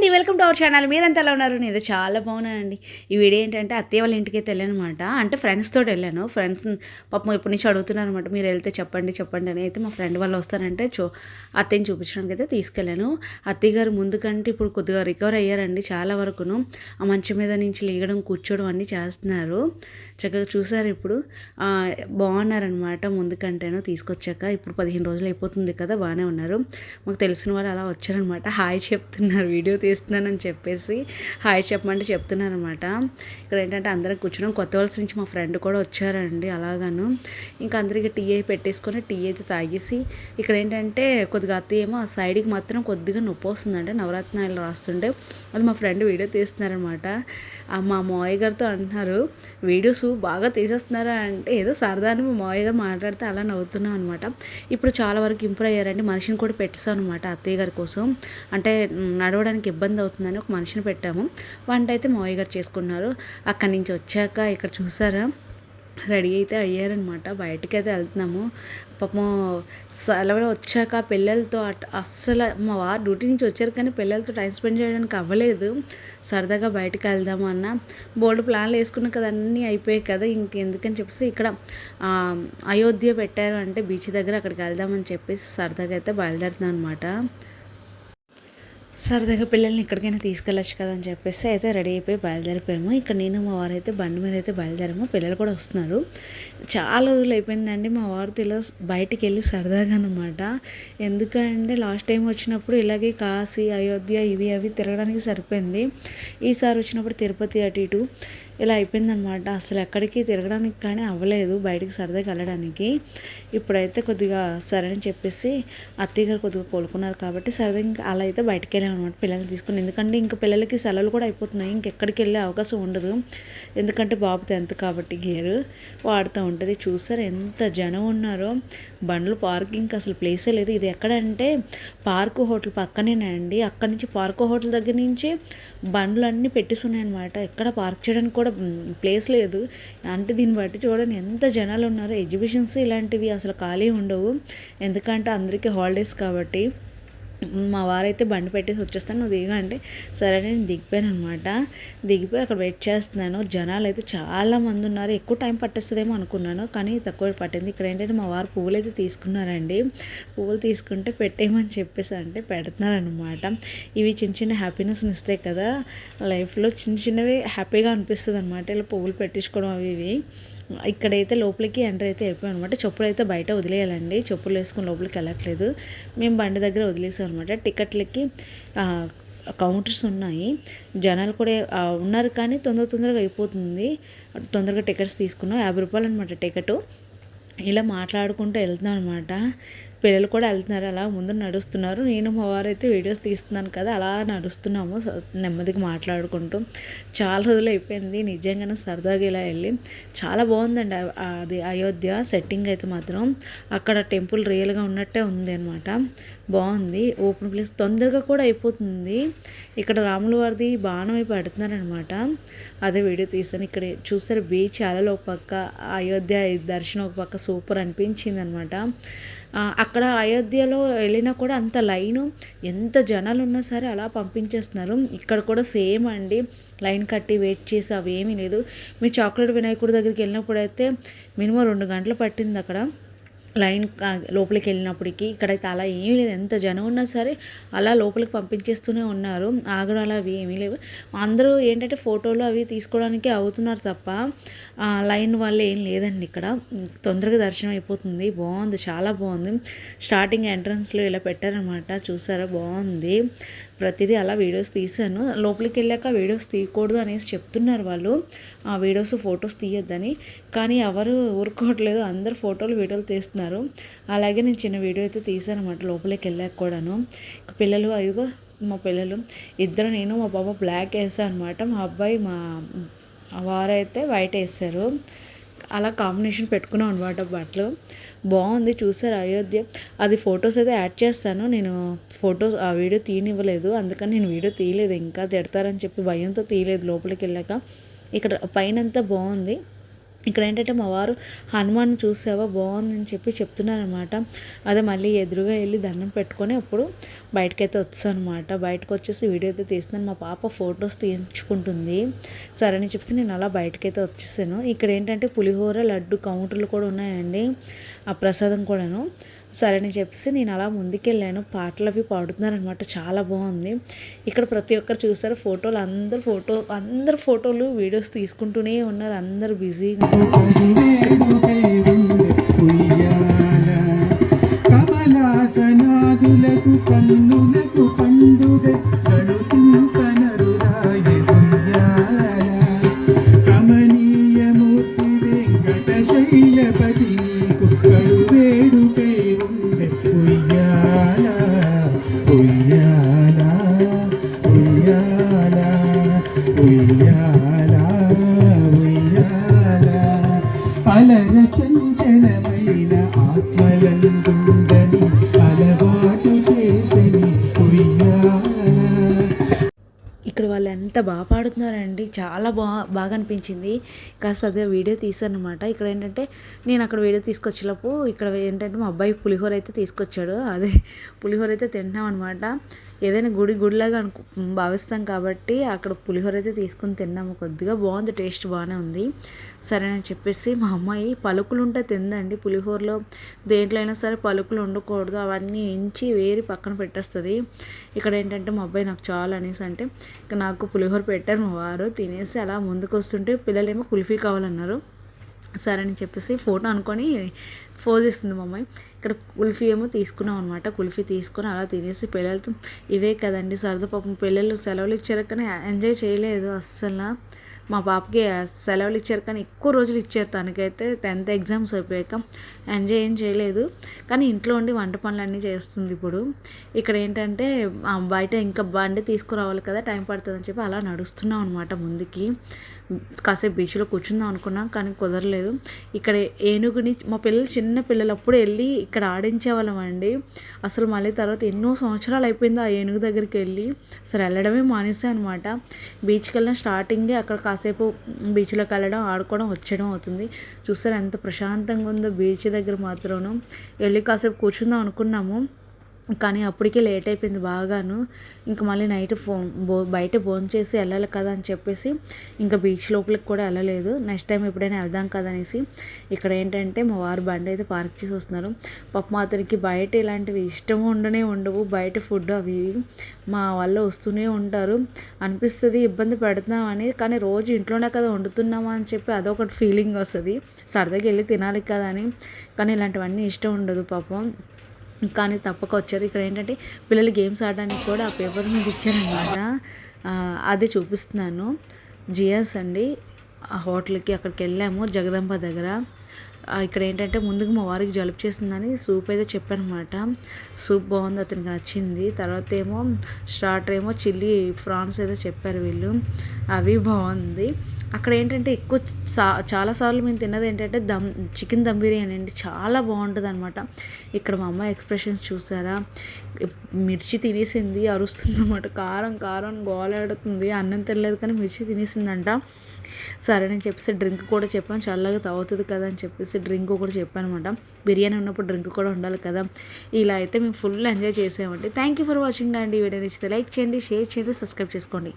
అండి welcome to our channel. మీరంతా ఎలా ఉన్నారు? నేను చాలా బాగున్నానండి. ఈ వీడియో ఏంటంటే అత్తయ్య వాళ్ళ ఇంటికి వెళ్ళానమాట. అంటే ఫ్రెండ్స్ తోటి వెళ్ళాను. ఫ్రెండ్స్ పాపం ఎప్పటి నుంచి అడుగుతున్నారు అనమాట మీరు వెళ్తే చెప్పండి చెప్పండి అని అయితే మా ఫ్రెండ్ వాళ్ళు వస్తారంటే చూ అత్తయ్యని చూపించడానికి అయితే తీసుకెళ్ళాను. అత్తయ్య గారు ముందుకంటే ఇప్పుడు కొద్దిగా రికవర్ అయ్యారండి చాలా వరకును. ఆ మంచం మీద నుంచి లేగడం కూర్చోవడం అన్నీ చేస్తున్నారు. చక్కగా చూసారు ఇప్పుడు. బాగున్నారనమాట ముందుకంటేనో తీసుకొచ్చాక ఇప్పుడు పదిహేను రోజులు అయిపోతుంది కదా బాగానే ఉన్నారు. మాకు తెలిసిన వాళ్ళు అలా వచ్చారనమాట హాయ్ చెప్తున్నారు వీడియో తీస్తున్నానని చెప్పేసి హాయ్ చెప్పమంటే చెప్తున్నారనమాట ఇక్కడ ఏంటంటే అందరం కూర్చున్నాం. కొత్త వలస నుంచి మా ఫ్రెండ్ కూడా వచ్చారండి అలాగాను. ఇంకా అందరికీ టీ అయి పెట్టేసుకొని టీ అయితే తాగేసి ఇక్కడ ఏంటంటే కొద్దిగా అత్తయ్య ఏమో ఆ సైడ్కి మాత్రం కొద్దిగా నొప్పి వస్తుందంటే. నవరత్నాలు రాస్తుంటే అది మా ఫ్రెండ్ వీడియో తీస్తున్నారనమాట మా మావయ్య గారితో అంటున్నారు వీడియోస్ బాగా తీసేస్తున్నారా? అంటే ఏదో సరదాని మా మావయ్య గారు మాట్లాడితే అలా నవ్వుతున్నాం అనమాట ఇప్పుడు చాలా వరకు ఇంప్రూవ్ అయ్యారండి. మనిషిని కూడా పెట్టేసాం అనమాట అత్తయ్య గారి కోసం. అంటే నడవడానికి ఇబ్బంది అవుతుందని ఒక మనిషిని పెట్టాము. వంట అయితే మావయ్య గారు చేసుకున్నారు. అక్కడి నుంచి వచ్చాక ఇక్కడ చూసారా? రెడీ అయితే అయ్యారనమాట బయటికి అయితే వెళ్తున్నాము. పాపం సెలవులు వచ్చాక పిల్లలతో అట్ అస్సలు మా వారు డ్యూటీ నుంచి వచ్చారు కానీ పిల్లలతో టైం స్పెండ్ చేయడానికి అవ్వలేదు. సరదాగా బయటకు వెళ్దాము అన్న. బోల్డ్ ప్లాన్లు వేసుకున్నాం కదా అన్నీ అయిపోయాయి కదా ఇంకెందుకని చెప్పేసి ఇక్కడ అయోధ్య పెట్టారు అంటే బీచ్ దగ్గర అక్కడికి వెళ్దామని చెప్పేసి సరదాగా అయితే బయలుదేరుతున్నాం అనమాట సరదాగా పిల్లల్ని ఎక్కడికైనా తీసుకెళ్ళచ్చు కదా అని చెప్పేసి అయితే రెడీ అయిపోయి బయలుదేరిపోయాము. ఇక్కడ నేను మా వారు అయితే బండి మీద అయితే బయలుదేరాము. పిల్లలు కూడా వస్తున్నారు. చాలా రోజులు అయిపోయిందండి. మా వారితో ఇలా బయటికి వెళ్ళి సరదాగా అనమాట ఎందుకంటే లాస్ట్ టైం వచ్చినప్పుడు ఇలాగే కాశీ అయోధ్య ఇవి అవి తిరగడానికి సరిపోయింది. ఈసారి వచ్చినప్పుడు తిరుపతి అటు ఇటు. ఇలా అయిపోయిందనమాట. అసలు ఎక్కడికి తిరగడానికి కానీ అవ్వలేదు బయటికి సరదాగా వెళ్ళడానికి. ఇప్పుడైతే కొద్దిగా సరే అని చెప్పేసి అత్తయ్య గారు కొద్దిగా కోలుకున్నారు కాబట్టి సరదా ఇంకా అలా అయితే బయటికి వెళ్ళాం అనమాట పిల్లల్ని తీసుకుని. ఎందుకంటే ఇంకా పిల్లలకి సెలవులు కూడా అయిపోతున్నాయి. ఇంకెక్కడికి వెళ్ళే అవకాశం ఉండదు. ఎందుకంటే బాబు టెన్త్ కాబట్టి గేరు వాడుతూ ఉంటుంది. చూసారు ఎంత జనం ఉన్నారో. బండ్లు పార్కింగ్ అసలు ప్లేసే లేదు. ఇది ఎక్కడంటే పార్కు హోటల్ పక్కనేనండి అక్కడి నుంచి పార్కు హోటల్ దగ్గర నుంచి బండ్లు అన్నీ పెట్టేసి ఉన్నాయన్నమాట. ఎక్కడ పార్క్ చేయడానికి కూడా ప్లేస్ లేదు. అంటే దీన్ని బట్టి చూడండి ఎంత జనాలు ఉన్నారో ఎగ్జిబిషన్స్ ఇలాంటివి అసలు ఖాళీ ఉండవు. ఎందుకంటే అందరికీ హాలిడేస్ కాబట్టి. మా వారైతే బండి పెట్టేసి వచ్చేస్తాను నువ్వు దిగా అంటే సరే నేను దిగిపోయాను అనమాట దిగిపోయి అక్కడ వెయిట్ చేస్తున్నాను. జనాలు అయితే చాలా మంది ఉన్నారు. ఎక్కువ టైం పట్టేస్తుందేమో అనుకున్నాను కానీ తక్కువ పట్టింది. ఇక్కడ ఏంటంటే మా వారు పువ్వులు అయితే తీసుకున్నారండి. పువ్వులు తీసుకుంటే పెట్టేయమని చెప్పేసి అంటే పెడుతున్నారనమాట ఇవి చిన్న చిన్న హ్యాపీనెస్ని ఇస్తాయి కదా. లైఫ్లో చిన్న చిన్నవి హ్యాపీగా అనిపిస్తుంది అనమాట ఇలా పువ్వులు పెట్టించుకోవడం అవి ఇవి. ఇక్కడైతే లోపలికి ఎంటర్ అయితే వెళ్ళిపోయాం అనమాట చెప్పులు అయితే బయట వదిలేయాలండి. చెప్పులు వేసుకుని లోపలికి వెళ్ళట్లేదు. మేము బండి దగ్గర వదిలేసాం అనమాట టికెట్లకి కౌంటర్స్ ఉన్నాయి. జనాలు కూడా ఉన్నారు కానీ తొందర తొందరగా అయిపోతుంది. తొందరగా టికెట్స్ తీసుకున్నాం. యాభై రూపాయలు అనమాట టికెట్. ఇలా మాట్లాడుకుంటూ వెళ్తున్నాం అనమాట పిల్లలు కూడా వెళ్తున్నారు అలా ముందు నడుస్తున్నారు. నేను మా వారు అయితే వీడియోస్ తీస్తున్నాను కదా అలా నడుస్తున్నాము స- నెమ్మదిగా మాట్లాడుకుంటూ. చాలా రోజులు అయిపోయింది నిజంగానే సరదాగా ఇలా వెళ్ళి. చాలా బాగుందండి అది అయోధ్య సెట్టింగ్ అయితే మాత్రం. అక్కడ టెంపుల్ రియల్గా ఉన్నట్టే ఉంది అనమాట బాగుంది ఓపెన్ ప్లేస్ తొందరగా కూడా అయిపోతుంది. ఇక్కడ రాముల వారిది బాణం అయి పెడుతున్నారనమాట అదే వీడియో తీసాను ఇక్కడ చూసారు బీచ్ అలలో ఒక పక్క అయోధ్య దర్శనం ఒక పక్క సూపర్ అనిపించింది అనమాట అక్కడ అయోధ్యలో వెళ్ళినా కూడా అంత లైను ఎంత జనాలు ఉన్నా సరే అలా పంపించేస్తున్నారు. ఇక్కడ కూడా సేమ్ అండి. లైన్ కట్టి వెయిట్ చేసి అవి ఏమీ లేదు. మీ చాక్లెట్ వినాయకుడి దగ్గరికి వెళ్ళినప్పుడు అయితే మినిమం రెండు గంటలు పట్టింది అక్కడ. లైన్ లోపలికి వెళ్ళినప్పటికీ ఇక్కడైతే అలా ఏమీ లేదు. ఎంత జనం ఉన్నా సరే అలా లోపలికి పంపించేస్తూనే ఉన్నారు. ఆగడం అలా అవి ఏమీ లేవు. అందరూ ఏంటంటే ఫోటోలు అవి తీసుకోవడానికి అవుతున్నారు తప్ప లైన్ వల్ల ఏం లేదండి ఇక్కడ. తొందరగా దర్శనం అయిపోతుంది. బాగుంది. చాలా బాగుంది. స్టార్టింగ్ ఎంట్రన్స్లో ఇలా పెట్టారనమాట చూసారా? బాగుంది. ప్రతిదీ అలా వీడియోస్ తీశాను. లోపలికి వెళ్ళాక వీడియోస్ తీయకూడదు అనేసి చెప్తున్నారు వాళ్ళు. ఆ వీడియోస్ ఫొటోస్ తీయొద్దని. కానీ ఎవరు ఊరుకోవట్లేదు. అందరు ఫోటోలు వీడియోలు తీస్తున్నారు. అలాగే నేను చిన్న వీడియో అయితే తీసాను అనమాట లోపలికి వెళ్ళాక కూడాను. పిల్లలు అదిగో మా పిల్లలు ఇద్దరు నేను మా పాప బ్లాక్ వేసాను అనమాట మా అబ్బాయి మా వారైతే వైట్ వేసారు. అలా కాంబినేషన్ పెట్టుకున్నాం అనమాట బట్టలు. బాగుంది చూసారు అయోధ్య. అది ఫొటోస్ అయితే యాడ్ చేస్తాను. నేను ఫొటోస్ ఆ వీడియో తీయనివ్వలేదు. అందుకని నేను వీడియో తీయలేదు. ఇంకా తిడతారని చెప్పి భయంతో తీయలేదు లోపలికి వెళ్ళాక. ఇక్కడ పైనంతా బాగుంది. ఇక్కడ ఏంటంటే మా వారు హనుమాన్ చూసావా? బాగుందని చెప్పి చెప్తున్నారనమాట అదే మళ్ళీ ఎదురుగా వెళ్ళి దండం పెట్టుకొని అప్పుడు బయటకైతే వచ్చానమాట బయటకు వచ్చేసి వీడియో అయితే తీస్తున్నాను. మా పాప ఫొటోస్ తీయించుకుంటుంది. సరే అని చెప్పేసి నేను అలా బయటకైతే వచ్చేసాను. ఇక్కడ ఏంటంటే పులిహోర లడ్డు కౌంటర్లు కూడా ఉన్నాయండి. ఆ ప్రసాదం కూడాను. సరే అని చెప్పేసి నేను అలా ముందుకెళ్ళాను. పాటలు అవి పాడుతున్నారనమాట. చాలా బాగుంది. ఇక్కడ ప్రతి ఒక్కరు చూసారు ఫోటోలు. అందరు ఫోటో అందరు ఫోటోలు వీడియోస్ తీసుకుంటూనే ఉన్నారు. అందరు బిజీగా కమలాసనాదులకు బాగా పాడుతున్నారండి. చాలా బా బాగా అనిపించింది. కాస్త అదే వీడియో తీసాను అనమాట ఇక్కడ ఏంటంటే నేను అక్కడ వీడియో తీసుకొచ్చేటప్పుడు ఇక్కడ ఏంటంటే మా అబ్బాయి పులిహోర అయితే తీసుకొచ్చాడు. అదే పులిహోర అయితే తింటున్నాం అనమాట ఏదైనా గుడి గుడిలాగా అనుకు భావిస్తాం కాబట్టి అక్కడ పులిహోర అయితే తీసుకుని తిన్నాము కొద్దిగా. బాగుంది టేస్ట్ బాగానే ఉంది. సరే అని చెప్పేసి మా అమ్మాయి పలుకులు ఉంటే తిందండి పులిహోరలో. దేంట్లో అయినా సరే పలుకులు ఉండకూడదు. అవన్నీ ఎంచి వేరి పక్కన పెట్టేస్తుంది. ఇక్కడ ఏంటంటే మా అబ్బాయి నాకు చాలా అనేసి అంటే ఇక నాకు పులిహోర పెట్టారు మా వారు తినేసి అలా ముందుకు వస్తుంటే పిల్లలేమో కుల్ఫీ కావాలన్నారు. సరే అని చెప్పేసి ఫోటో అనుకొని ఫోజ్ ఇస్తుంది మా అమ్మాయి. ఇక్కడ కుల్ఫీ ఏమో తీసుకున్నాం అనమాట కుల్ఫీ తీసుకొని అలా తినేసి పిల్లలతో ఇవే కదండి సరదా పాపం. పిల్లలు సెలవులు ఇచ్చారు కానీ ఎంజాయ్ చేయలేదు అస్సలు. మా పాపకి సెలవులు ఇచ్చారు కానీ ఎక్కువ రోజులు ఇచ్చారు తనకైతే టెన్త్ ఎగ్జామ్స్ అయిపోయాక. ఎంజాయ్ ఏం చేయలేదు. కానీ ఇంట్లో ఉండి వంట పనులన్నీ చేస్తుంది ఇప్పుడు. ఇక్కడ ఏంటంటే బయట ఇంకా బండి తీసుకురావాలి కదా టైం పడుతుందని చెప్పి అలా నడుస్తున్నాం అనమాట ముందుకి. కాసేపు బీచ్లో కూర్చుందాం అనుకున్నాం కానీ కుదరలేదు. ఇక్కడ ఏనుగుని మా పిల్లలు చిన్న పిల్లలు అప్పుడు వెళ్ళి ఇక్కడ ఆడించేవాళ్ళం అండి. అసలు మళ్ళీ తర్వాత ఎన్నో సంవత్సరాలు అయిపోయింది ఆ ఏనుగు దగ్గరికి వెళ్ళి. అసలు వెళ్ళడమే మానేసా అనమాట బీచ్కి వెళ్ళిన స్టార్టింగే అక్కడ కాసేపు బీచ్లోకి వెళ్ళడం ఆడుకోవడం వచ్చడం అవుతుంది. చూసారు ఎంత ప్రశాంతంగా ఉందో బీచ్ దగ్గర మాత్రం వెళ్ళి కాసేపు కూర్చుందాం అనుకున్నాము. కానీ అప్పటికే లేట్ అయిపోయింది బాగాను. ఇంకా మళ్ళీ నైట్ ఫోన్ బో బయట భోంచేసి చేసి వెళ్ళాలి కదా అని చెప్పేసి ఇంకా బీచ్ లోపలికి కూడా వెళ్ళలేదు. నెక్స్ట్ టైం ఎప్పుడైనా వెళ్దాం కదా అనేసి ఇక్కడ ఏంటంటే మా వారు బండి అయితే పార్క్ చేసి వస్తున్నారు. పాపం అతనికి బయట ఇలాంటివి ఇష్టం ఉండనే ఉండవు. బయట ఫుడ్ అవి ఇవి మా వాళ్ళు వస్తూనే ఉంటారు. అనిపిస్తుంది ఇబ్బంది పెడుతున్నామని కానీ రోజు ఇంట్లోనే కదా వండుతున్నామా అని చెప్పి అదొకటి ఫీలింగ్ వస్తుంది. సరదాగా వెళ్ళి తినాలి కదా అని కానీ ఇలాంటివన్నీ ఇష్టం ఉండదు పాపం. కానీ తప్పక వచ్చారు. ఇక్కడ ఏంటంటే పిల్లలు గేమ్స్ ఆడడానికి కూడా ఆ పేపర్ మీద ఇచ్చారనమాట అది చూపిస్తున్నాను. జియాస్ అండి ఆ హోటల్కి అక్కడికి వెళ్ళాము జగదంబ దగ్గర. ఇక్కడ ఏంటంటే ముందుకు మా వారికి జలుబు చేసిందని సూప్ అయితే చెప్పానమాట. సూప్ బాగుంది అతనికి నచ్చింది. తర్వాత ఏమో స్టార్టర్ ఏమో చిల్లీ ఫ్రాన్స్ ఏదో చెప్పారు వీళ్ళు. అవి బాగుంది. అక్కడ ఏంటంటే ఎక్కువ సా చాలాసార్లు మేము తిన్నది ఏంటంటే దమ్ చికెన్ దమ్ బిర్యానీ అండి. చాలా బాగుంటుంది అనమాట ఇక్కడ మా అమ్మ ఎక్స్ప్రెషన్స్ చూసారా? మిర్చి తినేసింది అరుస్తుంది అనమాట కారం కారం గోలాడుతుంది అన్నం తినలేదు కానీ మిర్చి తినేసిందంట. సరే అని చెప్పేసి డ్రింక్ కూడా చెప్పాను. చల్లగా తాగుతుంది కదా అని చెప్పేసి డ్రింక్ కూడా చెప్పాను అనమాట బిర్యానీ ఉన్నప్పుడు డ్రింక్ కూడా ఉండాలి కదా. ఇలా అయితే మేము ఫుల్ ఎంజాయ్ చేసామండి. థ్యాంక్ యూ ఫర్ వాచింగ్ అండి. వీడియో నచ్చితే లైక్ చేయండి షేర్ చేయండి సబ్స్క్రైబ్ చేసుకోండి.